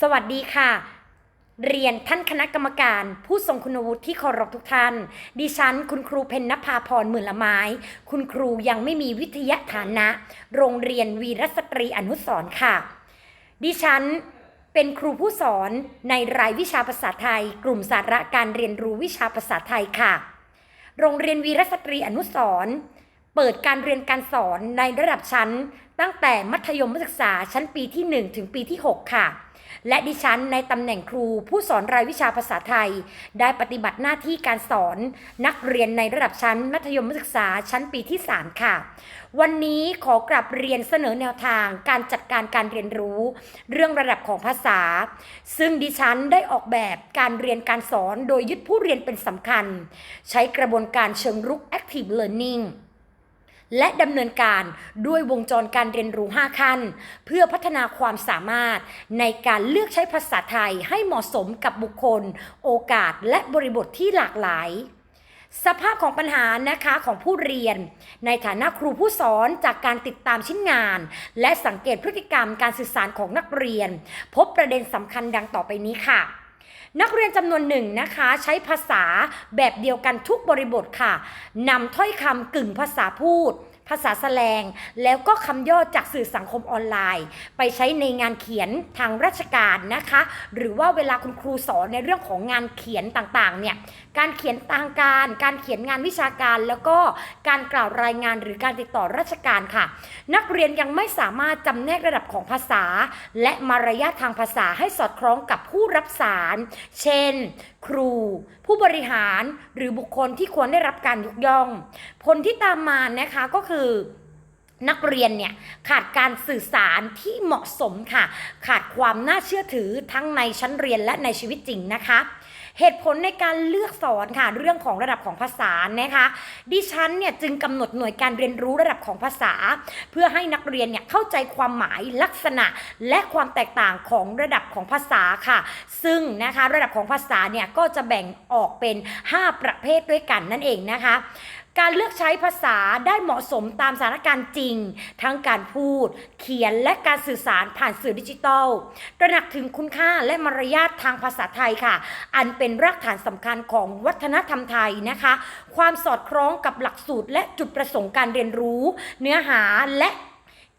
สวัสดีค่ะ เรียนท่านคณะกรรมการ ผู้ทรงคุณวุฒิที่เคารพทุกท่าน ดิฉัน คุณครูเพญนภาพรหมื่นละไม้ คุณครูยังไม่มีวิทยาฐานะ โรงเรียนวีรสตรีอนุสรค่ะ ดิฉันเป็นครูผู้สอนในรายวิชาภาษาไทย กลุ่มสาระการเรียนรู้วิชาภาษาไทยค่ะ โรงเรียนวีรสตรีอนุสรเปิดการเรียนการสอนในระดับชั้น ตั้งแต่มัธยมศึกษาชั้นปีที่ 1 ถึงปีที่ 6 ค่ะ และดิฉันในตำแหน่งครูผู้สอนรายวิชาภาษาไทย ได้ปฏิบัติหน้าที่การสอนนักเรียนในระดับชั้นมัธยมศึกษาชั้นปีที่ 3 ค่ะ วันนี้ขอกลับเรียนเสนอแนวทางการจัดการการเรียนรู้ เรื่องระดับของภาษา ซึ่งดิฉันได้ออกแบบการเรียนการสอนโดยยึดผู้เรียนเป็นสำคัญ ใช้กระบวนการเชิงรุก active learning และดำเนินการด้วยวงจรการเรียนรู้ 5 ขั้น เพื่อพัฒนาความสามารถในการเลือกใช้ภาษาไทยให้เหมาะสมกับบุคคล โอกาสและบริบทที่หลากหลายสภาพของปัญหานะคะของผู้เรียน ในฐานะครูผู้สอนจากการติดตามชิ้นงาน และสังเกตพฤติกรรมการสื่อสารของนักเรียน พบประเด็นสำคัญดังต่อไปนี้ค่ะ นักเรียนจำนวนหนึ่งนะคะ ใช้ภาษาแบบเดียวกันทุกบริบทค่ะนำถ้อยคำกึ่งภาษาพูด ภาษาแสลง แล้วก็คำย่อจากสื่อสังคมออนไลน์ ไปใช้ในงานเขียนทางราชการนะคะ หรือว่าเวลาคุณครูสอนในเรื่องของงานเขียนต่างๆเนี่ยการเขียนทางการ การเขียนงานวิชาการ แล้วก็การกล่าวรายงานหรือการติดต่อราชการค่ะ นักเรียนยังไม่สามารถจำแนกระดับของภาษา และมารยาททางภาษาให้สอดคล้องกับผู้รับสาร เช่น ครู ผู้บริหารหรือบุคคลที่ควรได้รับการยกย่อง ผลที่ตามมานะคะก็คือนักเรียนเนี่ยขาดการสื่อสารที่เหมาะสมค่ะ ขาดความน่าเชื่อถือทั้งในชั้นเรียนและในชีวิตจริงนะคะ เหตุผลในการเลือกสอนค่ะ เรื่องของระดับของภาษานะคะ ดิฉันเนี่ยจึงกำหนดหน่วยการเรียนรู้ระดับของภาษา เพื่อให้นักเรียนเนี่ยเข้าใจความหมายลักษณะ และความแตกต่างของระดับของภาษาค่ะ ซึ่งนะคะระดับของภาษาเนี่ยก็จะแบ่งออกเป็น 5 ประเภทด้วยกันนั่นเองนะคะ การเลือกใช้ภาษาได้เหมาะสมตามสถานการณ์จริง ทั้งการพูด เขียนและการสื่อสารผ่านสื่อดิจิทัลตระหนักถึงคุณค่าและมารยาททางภาษาไทยค่ะ อันเป็นรากฐานสำคัญของวัฒนธรรมไทยนะคะ ความสอดคล้องกับหลักสูตรและจุดประสงค์การเรียนรู้ เนื้อหาและ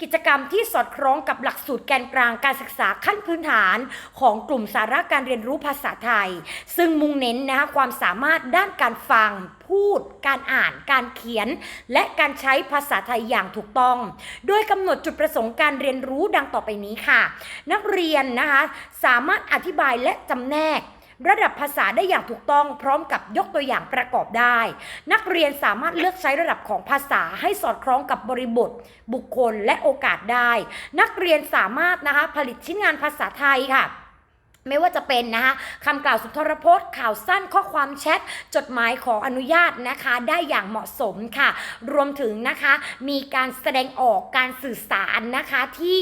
กิจกรรมที่สอดคล้องกับหลักสูตรแกนกลางการศึกษาขั้นพื้นฐาน ของกลุ่มสาระการเรียนรู้ภาษาไทย ซึ่งมุ่งเน้นนะคะความสามารถด้านการฟังพูด การอ่าน การเขียน และการใช้ภาษาไทยอย่างถูกต้อง โดยกำหนดจุดประสงค์การเรียนรู้ดังต่อไปนี้ค่ะ นักเรียนนะคะสามารถอธิบายและจำแนก ระดับภาษาได้อย่างถูกต้องพร้อมกับยกตัวอย่างประกอบได้ นักเรียนสามารถเลือกใช้ระดับของภาษาให้สอดคล้องกับบริบท บุคคลและโอกาสได้ นักเรียนสามารถนะคะผลิตชิ้นงานภาษาไทยค่ะ ไม่ว่าจะเป็นนะคะคำกล่าวสุนทรพจน์ ข่าวสั้นข้อความแชท จดหมายขออนุญาตนะคะ ได้อย่างเหมาะสมค่ะ รวมถึงนะคะ มีการแสดงออกการสื่อสารนะคะที่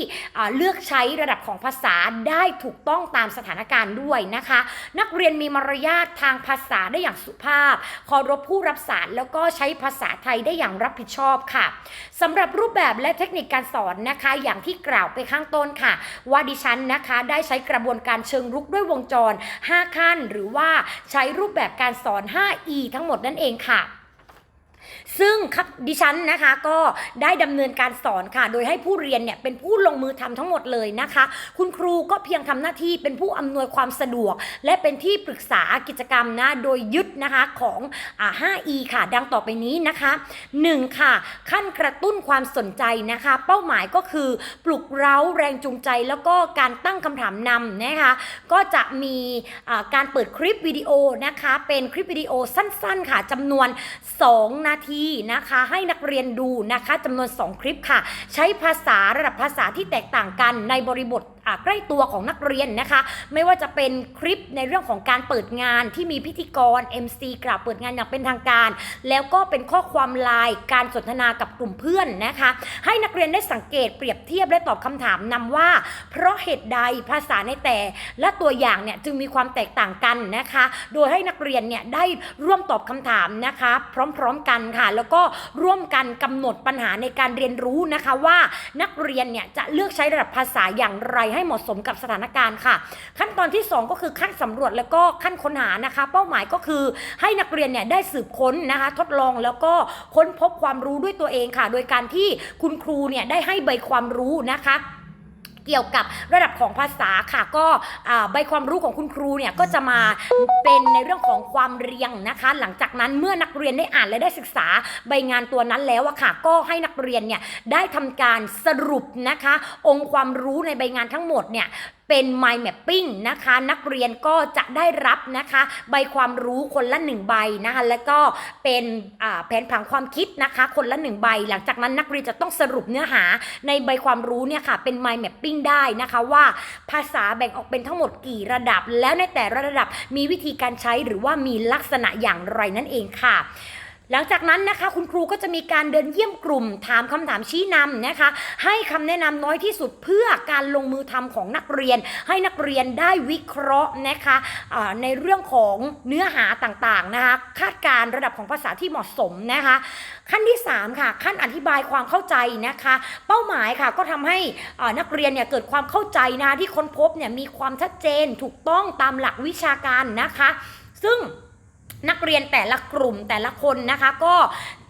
เลือกใช้ระดับของภาษาได้ถูกต้องตามสถานการณ์ด้วยนะคะ นักเรียนมีมารยาททางภาษาได้อย่างสุภาพเคารพผู้รับสารแล้วก็ใช้ภาษาไทยได้อย่างรับผิดชอบค่ะสำหรับรูปแบบและเทคนิคการสอนนะคะ อย่างที่กล่าวไปข้างต้นค่ะ ว่าดิฉันนะคะ ได้ใช้กระบวนการเชิงรุกด้วยวงจร 5 ขั้น หรือว่าใช้รูปแบบการสอน 5E ทั้งหมดนั่นเองค่ะ ซึ่งดิฉันนะคะก็ได้ดำเนินการสอนค่ะ โดยให้ผู้เรียนเนี่ยเป็นผู้ลงมือทำทั้งหมดเลยนะคะ คุณครูก็เพียงทำหน้าที่เป็นผู้อำนวยความสะดวก และเป็นที่ปรึกษากิจกรรมนะโดยยึดนะคะของอ 5E ค่ะ ดังต่อไปนี้นะคะ 1. ค่ะ ขั้นกระตุ้นความสนใจนะคะ เป้าหมายก็คือปลุกเร้าแรงจูงใจ แล้วก็การตั้งคำถามนำนะคะก็จะมีการเปิดคลิปวิดีโอนะคะเป็นคลิปวิดีโอสั้นๆค่ะจำนวน 2 นาทีนะคะ ให้นักเรียนดูนะคะจำนวน 2 คลิปค่ะ ใช้ภาษาระดับภาษาที่แตกต่างกันในบริบทใกล้ตัวของนักเรียนนะคะ ไม่ว่าจะเป็นคลิปในเรื่องของการเปิดงานที่มีพิธีกร MC กล่าวเปิดงานอย่างเป็นทางการ แล้วก็เป็นข้อความไลน์การสนทนากับกลุ่มเพื่อนนะคะ ให้นักเรียนได้สังเกตเปรียบเทียบและตอบคำถามนำว่า เพราะเหตุใดภาษาในแต่และตัวอย่างเนี่ยจึงมีความแตกต่างกันนะคะ โดยให้นักเรียนเนี่ยได้ร่วมตอบคำถามนะคะ พร้อมๆกันค่ะ แล้วก็ร่วมกันกำหนดปัญหาในการเรียนรู้นะคะว่านักเรียนเนี่ยจะเลือกใช้ระดับภาษาอย่างไรให้เหมาะสมกับสถานการณ์ค่ะ ขั้นตอนที่ 2 ก็คือขั้นสำรวจแล้วก็ขั้นค้นหานะคะ เป้าหมายก็คือให้นักเรียนเนี่ยได้สืบค้นนะคะ ทดลองแล้วก็ค้นพบความรู้ด้วยตัวเองค่ะ โดยการที่คุณครูเนี่ยได้ให้ใบความรู้นะคะ เกี่ยวกับระดับของภาษาค่ะก็ใบความรู้ของคุณครูเนี่ยก็จะมาเป็นในเรื่องของความเรียงนะคะ หลังจากนั้นเมื่อนักเรียนได้อ่านและได้ศึกษาใบงานตัวนั้นแล้วอะค่ะ ก็ให้นักเรียนเนี่ยได้ทำการสรุปนะคะ องค์ความรู้ในใบงานทั้งหมดเนี่ย เป็น mind mapping นะคะ นักเรียนก็จะได้รับนะคะ ใบความรู้คนละหนึ่งใบนะคะแล้วก็เป็นแผนผังความคิดนะคะ คนละหนึ่งใบ หลังจากนั้นนักเรียนจะต้องสรุปเนื้อหาในใบความรู้เนี่ยค่ะเป็น mind mapping ได้นะคะว่าภาษาแบ่งออกเป็นทั้งหมดกี่ระดับ แล้วในแต่ละระดับมีวิธีการใช้หรือว่ามีลักษณะอย่างไรนั่นเองค่ะ หลังจากนั้นนะคะ คุณครูก็จะมีการเดินเยี่ยมกลุ่ม ถามคำถามชี้นำนะคะ ให้คำแนะนำน้อยที่สุดเพื่อการลงมือทำของนักเรียน ให้นักเรียนได้วิเคราะห์นะคะในเรื่องของเนื้อหาต่างๆนะคะ คาดการระดับของภาษาที่เหมาะสมนะคะ ขั้นที่ 3 ค่ะ ขั้นอธิบายความเข้าใจนะคะ เป้าหมายค่ะก็ทำให้นักเรียนเนี่ยเกิดความเข้าใจนะคะที่ค้นพบเนี่ยมีความชัดเจนถูกต้องตามหลักวิชาการนะคะ ซึ่ง นักเรียนแต่ละกลุ่มแต่ละคนนะคะ ก็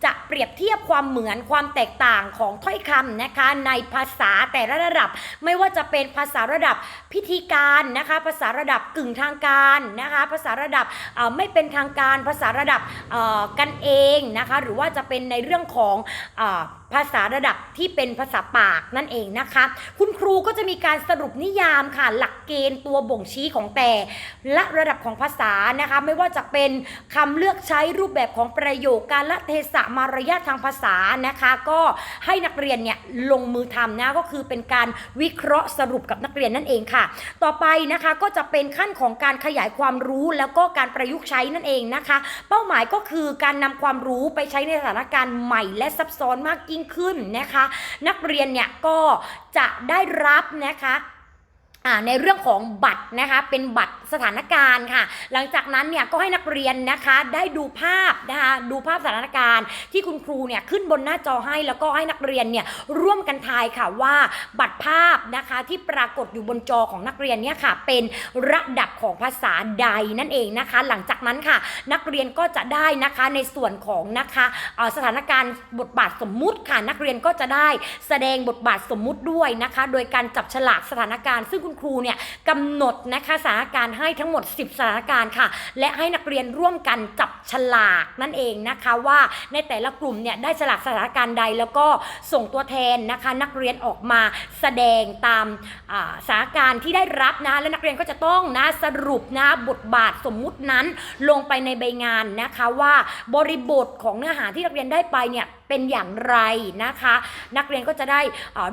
จะเปรียบเทียบความเหมือนความแตกต่างของถ้อยคำนะคะ ในภาษาแต่ละระดับ ไม่ว่าจะเป็นภาษาระดับพิธีการนะคะ ภาษาระดับกึ่งทางการนะคะ ภาษาระดับไม่เป็นทางการ ภาษาระดับกันเองนะคะ หรือว่าจะเป็นในเรื่องของ ภาษาระดับที่เป็นภาษาปากนั่นเองนะคะ คุณครูก็จะมีการสรุปนิยามค่ะ หลักเกณฑ์ตัวบ่งชี้ของแต่ละระดับของภาษานะคะ ไม่ว่าจะเป็นคำเลือกใช้รูปแบบของประโยคการละเทศะมารยาททางภาษานะคะ ก็ให้นักเรียนเนี่ยลงมือทำนะก็คือเป็นการวิเคราะห์สรุปกับนักเรียนนั่นเองค่ะ ต่อไปนะคะก็จะเป็นขั้นของการขยายความรู้แล้วก็การประยุกต์ใช้นั่นเองนะคะ เป้าหมายก็คือการนำความรู้ไปใช้ในสถานการณ์ใหม่และซับซ้อนมากยิ่งขึ้นนะคะ นักเรียนเนี่ยก็จะได้รับนะคะในเรื่องของบัตรนะคะเป็นบัตร สถานการณ์ค่ะ หลังจากนั้นเนี่ยก็ให้นักเรียนนะคะได้ดูภาพนะคะดูภาพสถานการณ์ ที่คุณครูเนี่ยขึ้นบนหน้าจอให้แล้วก็ให้นักเรียนเนี่ยร่วมกันทายค่ะว่าบัตรภาพนะคะที่ปรากฏอยู่บนจอของนักเรียนเนี่ยค่ะเป็นระดับของภาษาใดนั่นเองนะคะ หลังจากนั้นค่ะ นักเรียนก็จะได้นะคะในส่วนของนะคะสถานการณ์บทบาทสมมุติค่ะ นักเรียนก็จะได้แสดงบทบาทสมมุติด้วยนะคะ โดยการจับฉลากสถานการณ์ ซึ่งคุณครูเนี่ยกำหนดนะคะสถานการณ์ให้ทั้งหมด 10 สถานการณ์ค่ะ และให้นักเรียนร่วมกันจับฉลากนั่นเองนะคะว่าในแต่ละกลุ่มเนี่ยได้ฉลากสถานการณ์ใด แล้วก็ส่งตัวแทนนะคะนักเรียนออกมาแสดงตามสถานการณ์ที่ได้รับนะและนักเรียนก็จะต้องนะสรุปนะบทบาทสมมุตินั้นลงไปในใบงานนะคะว่าบริบทของเนื้อหาที่นักเรียนได้ไปเนี่ยเป็นอย่างไรนะคะ นักเรียนก็จะได้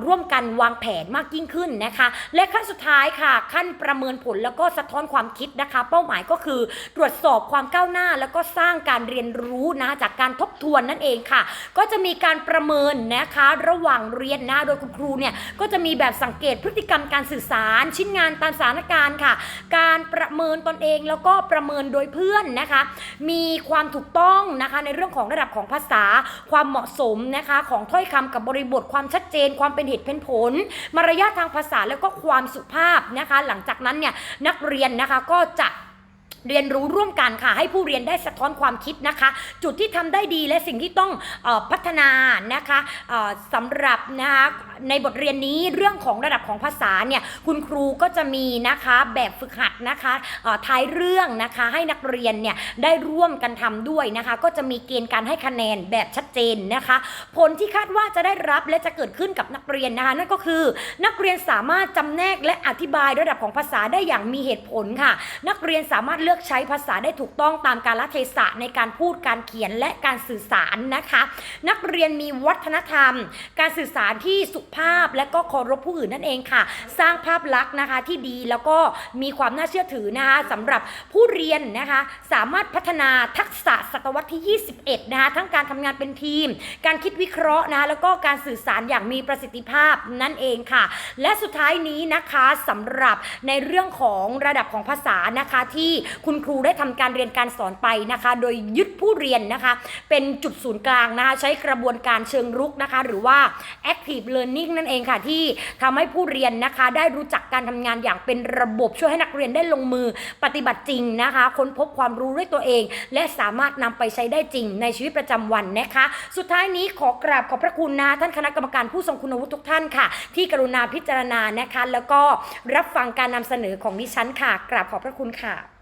ร่วมกันวางแผนมากยิ่งขึ้นนะคะ และขั้นสุดท้ายค่ะ ขั้นประเมินผลแล้วก็สะท้อนความความคิดนะคะ เป้าหมายก็คือ ตรวจสอบความก้าวหน้า แล้วก็สร้างการเรียนรู้นะจากการทบทวนนั่นเองค่ะ ก็จะมีการประเมินนะคะระหว่างเรียนนะโดยคุณครูเนี่ยก็จะมีแบบสังเกตพฤติกรรมการสื่อสาร ชิ้นงานตามสถานการณ์ค่ะ การประเมินตนเองแล้วก็ประเมินโดยเพื่อนนะคะ มีความถูกต้องนะคะในเรื่องของระดับของภาษา ความเหมาะสมนะคะ ของถ้อยคำกับบริบทความชัดเจน ความเป็นเหตุเป็นผล มารยาททางภาษาแล้วก็ความสุภาพนะคะ หลังจากนั้นเนี่ยนักเรียนนะคะ ก็จะเรียนรู้ร่วมกันค่ะ ให้ผู้เรียนได้สะท้อนความคิดนะคะ จุดที่ทำได้ดีและสิ่งที่ต้องออพัฒนานะคะออสำหรับนะคะ ในบทเรียนนี้เรื่องของระดับของภาษาเนี่ยคุณครูก็จะมีนะคะแบบฝึกหัดนะคะท้ายเรื่องนะคะให้นักเรียนเนี่ยได้ร่วมกันทำด้วยนะคะ ก็จะมีเกณฑ์การให้คะแนนแบบชัดเจนนะคะ ผลที่คาดว่าจะได้รับและจะเกิดขึ้นกับนักเรียนนะคะนั่นก็คือนักเรียนสามารถจำแนกและอธิบายระดับของภาษาได้อย่างมีเหตุผลค่ะ นักเรียนสามารถเลือกใช้ภาษาได้ถูกต้องตามกาลเทศะในการพูดการเขียนและการสื่อสารนะคะ นักเรียนมีวัฒนธรรม การสื่อสารที่สุภาพและก็เคารพผู้อื่นนั่นเองค่ะ สร้างภาพลักษณ์นะคะที่ดีแล้วก็มีความน่าเชื่อถือนะคะสำหรับผู้เรียนนะคะสามารถพัฒนาทักษะศตวรรษที่ 21 นะคะทั้งการทำงานเป็นทีม การคิดวิเคราะห์นะะแล้วก็การสื่อสารอย่างมีประสิทธิภาพนั่นเองค่ะ และสุดท้ายนี้นะคะสำหรับในเรื่องของระดับของภาษานะคะที่คุณครูได้ทำการเรียนการสอนไปนะคะ โดยยึดผู้เรียนนะคะ เป็นจุดศูนย์กลางนะคะใช้กระบวนการเชิงรุกนะคะ หรือว่า active learning นั่นเองค่ะที่ทำให้ผู้เรียนนะคะ ได้รู้จักการทำงานอย่างเป็นระบบช่วยให้นักเรียนได้ลงมือปฏิบัติจริงนะคะ ค้นพบความรู้ด้วยตัวเอง และสามารถนำไปใช้ได้จริงในชีวิตประจำวันนะคะ สุดท้ายนี้ขอกราบขอบพระคุณนะท่านคณะกรรมการผู้ทรงคุณวุฒิทุกท่านค่ะ ที่กรุณาพิจารณานะคะ แล้วก็รับฟังการนำเสนอของดิฉันค่ะ กราบขอบพระคุณค่ะ